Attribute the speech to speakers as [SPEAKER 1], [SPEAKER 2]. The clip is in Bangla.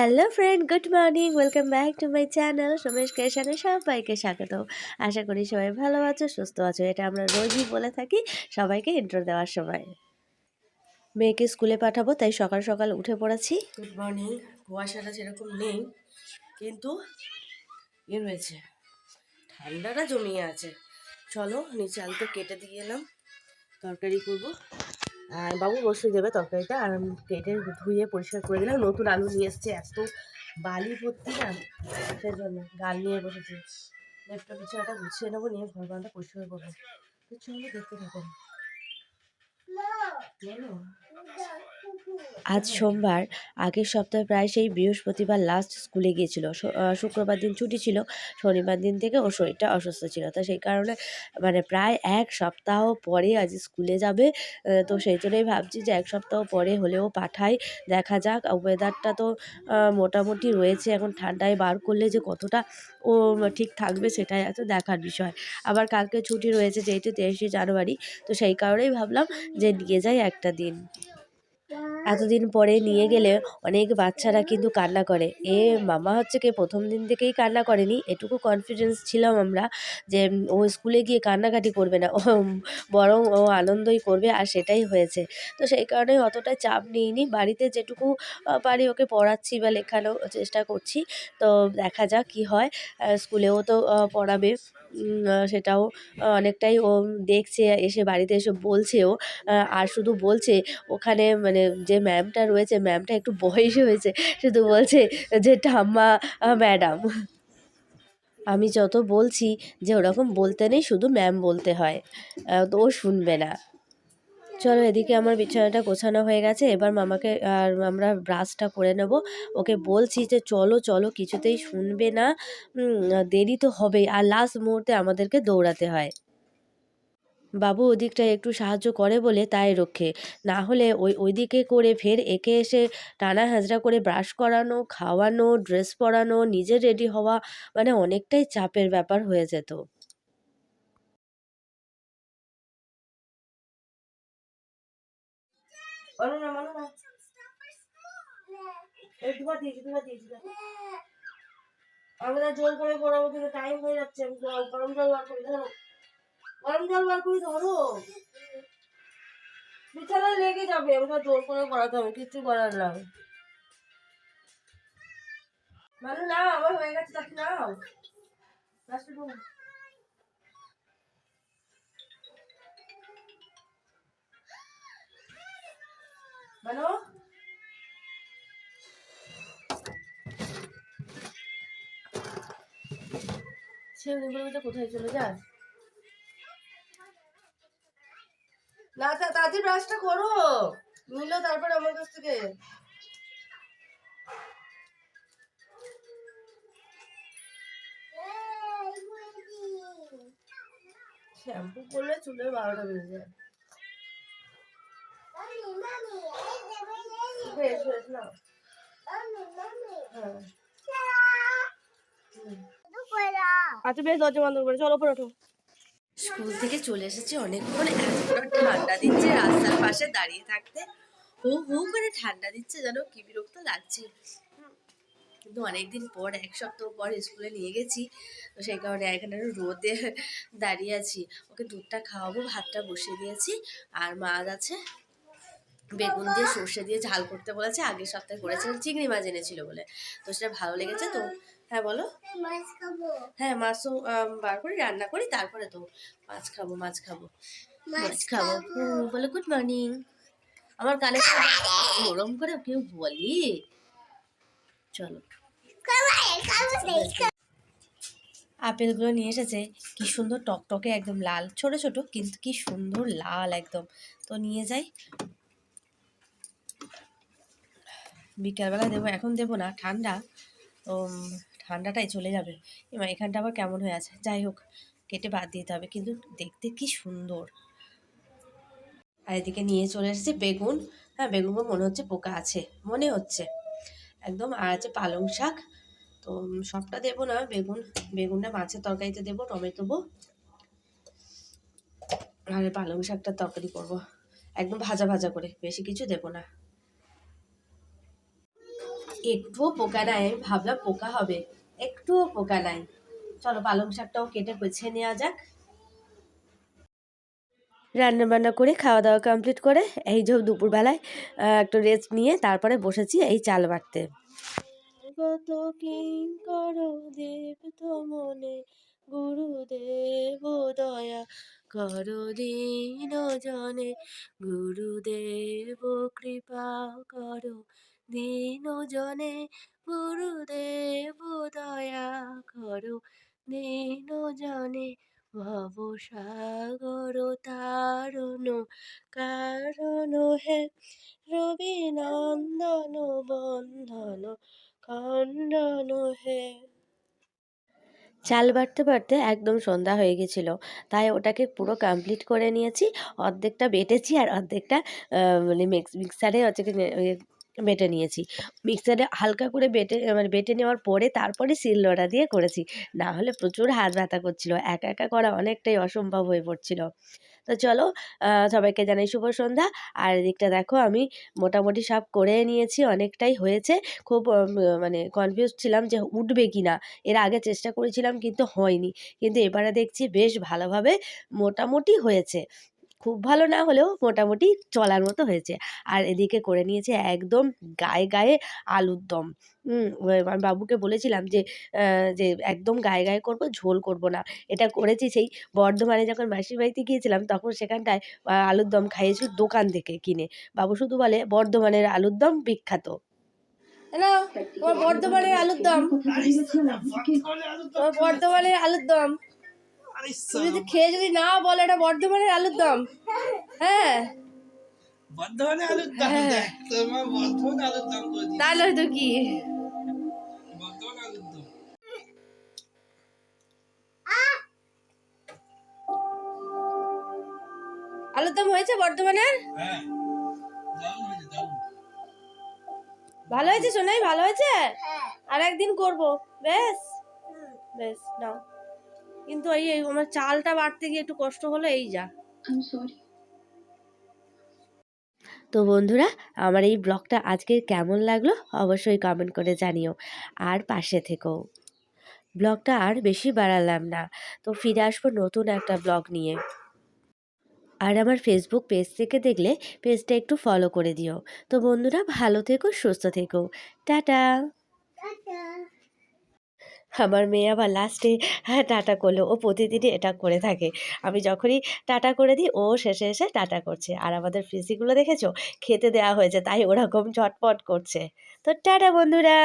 [SPEAKER 1] Hello friend good morning welcome back to my channel Somesh ক্রিয়েশনে সবাইকে স্বাগত আশা করি সবাই ভালো আছো, সুস্থ আছো। এটা আমরা রোজই বলে থাকি সবাইকে ইন্ট্রো দেওয়ার সময়। মেয়েকে স্কুলে পাঠাবো, তাই সকাল সকাল উঠে পড়েছি।
[SPEAKER 2] গুড মর্নিং কুয়াশাটা সেরকম নেই, কিন্তু ইয়ে রয়েছে। ঠান্ডাটা জমিয়ে আছে। চলো, নিচে আলুটা কেটে দিয়ে এলাম। তরকারি করব। আর বাবু বসিয়ে দেবে তরকারিটা। আর পেটে কেটে ধুয়ে পরিষ্কার করে দিলাম। নতুন আলু নিয়ে এসছে এত বালি ভর্তি না সেজন্য গাল নিয়ে বসেছি। লেপটা একটা গুছিয়ে নেব নিয়ে ঘর বারান্দা পরিষ্কার করব। চলো দেখতে থাকো। বলো
[SPEAKER 1] আজ সোমবার, আগের সপ্তাহে প্রায় সেই বৃহস্পতিবার লাস্ট স্কুলে গিয়েছিল। শুক্রবার দিন ছুটি ছিল, শনিবার দিন থেকে ওর শরীরটা অসুস্থ ছিল। তো সেই কারণে মানে প্রায় এক সপ্তাহ পরে আজ স্কুলে যাবে। তো সেই জন্যই ভাবছি যে এক সপ্তাহ পরে হলেও পাঠাই, দেখা যাক। ওয়েদারটা তো মোটামুটি রয়েছে। এখন ঠান্ডায় বার করলে যে কতটা, ও, ঠিক থাকবে সেটাই এত দেখার বিষয়। আবার কালকে ছুটি রয়েছে যেহেতু তেইশে জানুয়ারি, তো সেই কারণেই ভাবলাম যে নিয়ে যাই একটা দিন। এতদিন পরে নিয়ে গেলে অনেক বাচ্চারা কিন্তু কান্না করে। এ মামা হচ্ছে কি প্রথম দিন থেকেই কান্না করেনি। এটুকু কনফিডেন্স ছিলাম আমরা যে ও স্কুলে গিয়ে কান্নাকাটি করবে না। ও বরং ও আনন্দই করবে আর সেটাই হয়েছে। তো সেই কারণে অতটা চাপ নিইনি। বাড়িতে যেটুকু পারি ওকে পড়াচ্ছি বা লেখানো চেষ্টা করছি। তো দেখা যাক কি হয়। স্কুলেও তো পড়াবে। সেটাও অনেকটাই ও দেখছে, এসে বাড়িতে এসে বলছেও আর শুধু বলছে, ওখানে মানে যে ম্যামটা রয়েছে ম্যামটা একটু বয়স হয়েছে, শুধু বলছে যে, ঠাম্মা ম্যাডাম আমি যত বলছি যে, ওরকম বলতে নেই, শুধু ম্যাম বলতে হয়। তো ও শুনবে না। চলো এদিকে আমার বিছানাটা গোছানো হয়ে গেছে, এবার মামাকে, আর আমরা ব্রাশটা করে নেব। ওকে বলছি যে, চলো চলো, কিছুতেই শুনবে না। দেরি তো হবেই, আর লাস্ট মুহূর্তে আমাদেরকে দৌড়াতে হয়। বাবু ওদিকটা একটু সাহায্য করে বলে তাই রক্ষে। না হলে ওই, ওইদিকে করে ফের একে এসে টানা হাজরা করে ব্রাশ করানো, খাওয়ানো ড্রেস পরানো নিজে রেডি হওয়া মানে অনেকটাই চাপের ব্যাপার হয়ে যেত।
[SPEAKER 2] আমরা করে পড়াবো কিন্তু টাইম হয়ে যাচ্ছে, আমি গরম জল বার করি গরম জল বার করি ধরো। বিছানায় লেগে যাবে আমরা জোর করে পড়াতে হবে, কিচ্ছু করার না। মানু না আমার হয়ে গেছে, তাকে নাও। লাস্টে ঢুক। মানু কোথায় চলে যায় ব্রাশটা করো। নিল তারপর আমার কাছ থেকে। শ্যাম্পু করলে চুলের বারোটা বেজে যায়। না হ্যাঁ। আচ্ছা বেশ, দরজা বন্ধ করে চলো ওপরে ওঠো।
[SPEAKER 1] স্কুল থেকে চলে এসেছি অনেকক্ষণ। এতটা ঠান্ডা দিচ্ছে, রাস্তার পাশে দাঁড়িয়ে থাকতে। হু হু করে ঠান্ডা দিচ্ছে, যেন কি বিরক্ত লাগছে। কিন্তু অনেকদিন পর, এক সপ্তাহ পর স্কুলে নিয়ে গেছি। তো সেই কারণে এখানে রোদে দাঁড়িয়ে আছি। ওকে দুধটা খাওয়াবো, ভাতটা বসিয়ে দিয়েছি। আর মাছ আছে বেগুন দিয়ে সর্ষে দিয়ে ঝাল করতে বলেছে, আগের সপ্তাহে করেছিলাম, চিংড়ি মাছ এনেছিল বলে। তো সেটা ভালো লেগেছে, তো হ্যাঁ বলো। হ্যাঁ মাছও বার করি রান্না করি তারপরে তো মাছ খাব মাছ খাব। মাছ খাব। বলো গুড মর্নিং আমার কানে গরম করে কেউ বলি। চলো। আপেলগুলো নিয়ে এসেছে। কি সুন্দর টকটকে একদম লাল ছোট ছোট কিন্তু কি সুন্দর লাল একদম। তো নিয়ে যাই। বিকালবেলা দেবো এখন দেবো না ঠান্ডা। তো ঠান্ডাটাই চলে যাবে। এবার এখানটা আবার কেমন হয়ে আছে? যাই হোক, কেটে বাদ দিতে হবে। কিন্তু দেখতে কি সুন্দর। আর এদিকে নিয়ে চলে এসেছে বেগুন। হ্যাঁ বেগুনগুলো মনে হচ্ছে পোকা আছে, মনে হচ্ছে। একদম আর আছে পালং শাক। তো সবটা দেবো না, বেগুন, বেগুনটা মাছের তরকারিতে দেবো, টমেটো আর পালং শাকটা তরকারি করব। একদম ভাজা ভাজা করে, বেশি কিছু দেবো না।
[SPEAKER 2] একটুও পোকা নাই, আমি ভাবলাম পোকা হবে, একটুও পোকা নাই। চলো পালং শাকটাও কেটে গুছিয়ে নেওয়া যাক।
[SPEAKER 1] রান্না বান্না করে খাওয়া দাওয়া কমপ্লিট করে এই যে দুপুরবেলায় একটু রেস্ট নিয়ে তারপরে বসেছি এই চাল বাটতে।
[SPEAKER 2] কত কিঙ্কর দেব মনে, গুরুদেব দয়া কর দিন জনে, গুরুদেব কৃপা করো। দিন জনে গুরুদেব দয়া করো। দিন জনে ভব সাগর তারণ কারণ হে রবি নন্দন বন্ধন খণ্ডন হে।
[SPEAKER 1] চাল বাড়তে বাড়তে একদম সন্ধ্যা হয়ে গেছিল, তাই ওটাকে পুরো কমপ্লিট করে নিয়েছি, অর্ধেকটা বেটেছি আর অর্ধেকটা মানে মিক্স মিক্সারে হচ্ছে বেটে নিয়েছি। মিক্সারে হালকা করে বেটে মানে বেটে নেওয়ার পরে তারপরে শিলনোড়া দিয়ে করেছি। না হলে প্রচুর হাত ব্যথা করছিল, একা একা করা অনেকটাই অসম্ভব হয়ে পড়ছিল। তো চলো সবাইকে জানাই শুভ সন্ধ্যা। আর এদিকটা দেখো, আমি মোটামুটি সব করে নিয়েছি, অনেকটাই হয়েছে। খুব মানে কনফিউজ ছিলাম যে উঠবে কি না। এর আগে চেষ্টা করেছিলাম কিন্তু হয়নি। কিন্তু এবারে দেখছি বেশ ভালোভাবে মোটামুটি হয়েছে। খুব ভালো না হলেও মোটামুটি চলার মতো হয়েছে। আর এদিকে করে নিয়েছে একদম গায়ে গায়ে আলুর দম। হুম, আমি বাবুকে বলেছিলাম যে যে একদম গায়ে গায়ে করব ঝোল করব না। এটা করেছি সেই বর্ধমানে যখন মাসির বাড়িতে গিয়েছিলাম তখন সেখানটায় আলুর দম খাইয়েছি দোকান থেকে কিনে। বাবু শুধু বলে বর্ধমানের আলুর দম বিখ্যাত।
[SPEAKER 2] হ্যালো তোমার বর্ধমানের আলুর দম? তোমার বর্ধমানের আলুর দম? তুমি যদি খেয়ে যদি না বলো এটা বর্ধমানের আলুর দম। হ্যাঁ।
[SPEAKER 3] বর্ধমানে আলুর দাম
[SPEAKER 2] হ্যাঁ।
[SPEAKER 3] তোমার বর্ধমান আলুর দাম
[SPEAKER 2] তাহলে হয়তো কি?
[SPEAKER 3] বর্ধমান আলুর দাম।
[SPEAKER 2] আলুর দম হয়েছে বর্ধমানের?
[SPEAKER 3] হ্যাঁ।
[SPEAKER 2] ভালো হয়েছে সোনাই? ভালো হয়েছে? আর একদিন করব। বেশ। বেশ নাও। কিন্তু এই আমার চালটা বাড়তে গিয়ে একটু কষ্ট হলো এই যা।
[SPEAKER 1] তো বন্ধুরা আমার এই ব্লগটা আজকে কেমন লাগল অবশ্যই কমেন্ট করে জানিও। আর পাশে থেকো। ব্লগটা আর বেশি বাড়ালাম না। তো ফিরে আসব নতুন একটা ব্লগ নিয়ে। আর আমার ফেসবুক পেজ থেকে দেখলে পেজটা একটু ফলো করে দিও। তো বন্ধুরা ভালো থেকো সুস্থ থেকো। টাটা। আমার মেয়ে আবার লাস্টে হ্যাঁ টাটা করল। ও প্রতিদিনই এটা করে থাকে। আমি যখনই টাটা করে দিই, ও শেষে এসে টাটা করছে। আর আমাদের ফ্রিজিগুলো দেখেছ? খেতে দেওয়া হয়েছে, তাই ওরকম ঝটপট করছে। তো টাটা, বন্ধুরা!